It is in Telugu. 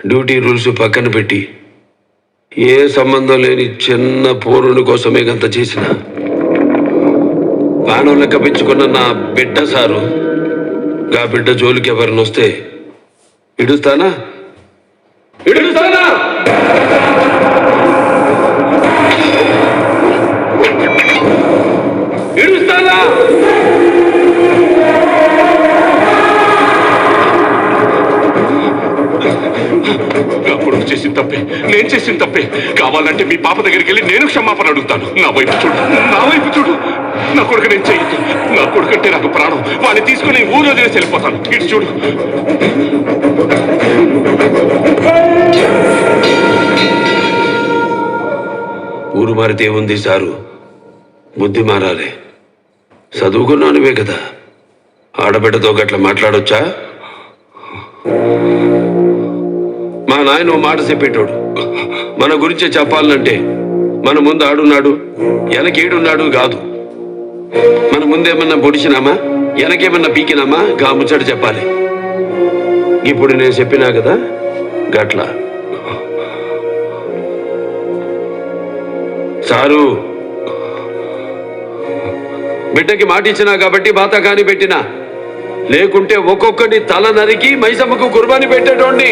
డ్యూటీ రూల్స్ పక్కన పెట్టి ఏ సంబంధం లేని చిన్న పోరుని కోసమే గంత చేసిన. ప్రాణం లెక్క పెంచుకున్న నా బిడ్డ సారు గా బిడ్డ జోలికి ఎవరిని వస్తే ఇడుస్తానా? కొడుకు చేసిన తప్పే నేను చేసిన తప్పే. కావాలంటే మీ పాప దగ్గరికి వెళ్ళి నేను క్షమాపణ అడుగుతాను. నా వైపు చూడు నా వైపు చూడు. నా కొడుకు నేను చేయొద్దు. నా కొడుకంటే నాకు ప్రాణం. వాడిని తీసుకుని ఊరు వదిలేసి వెళ్ళిపోతాను. ఇటు చూడు. ఊరు మారితే ఉంది సారు? బుద్ధి మారాలి. చదువుకున్నానువే కదా. ఆడబిడ్డతో గట్ల మాట్లాడొచ్చా? మా నాయన మాట చెప్పేటోడు. మన గురించి చెప్పాలంటే మన ముందు ఆడున్నాడు వెనకేడున్నాడు కాదు. మన ముందేమన్నా పొడిచినామా? వెనకేమన్నా పీకినామా? గా ముచ్చట చెప్పాలి. ఇప్పుడు నేను చెప్పినా కదా? గట్లా. చారు బిడ్డకి మాట ఇచ్చినా కాబట్టి బాత కాని పెట్టినా. లేకుంటే ఒక్కొక్కటి తల నరికి మైసమ్మకు కుర్బాని పెట్టేటోండి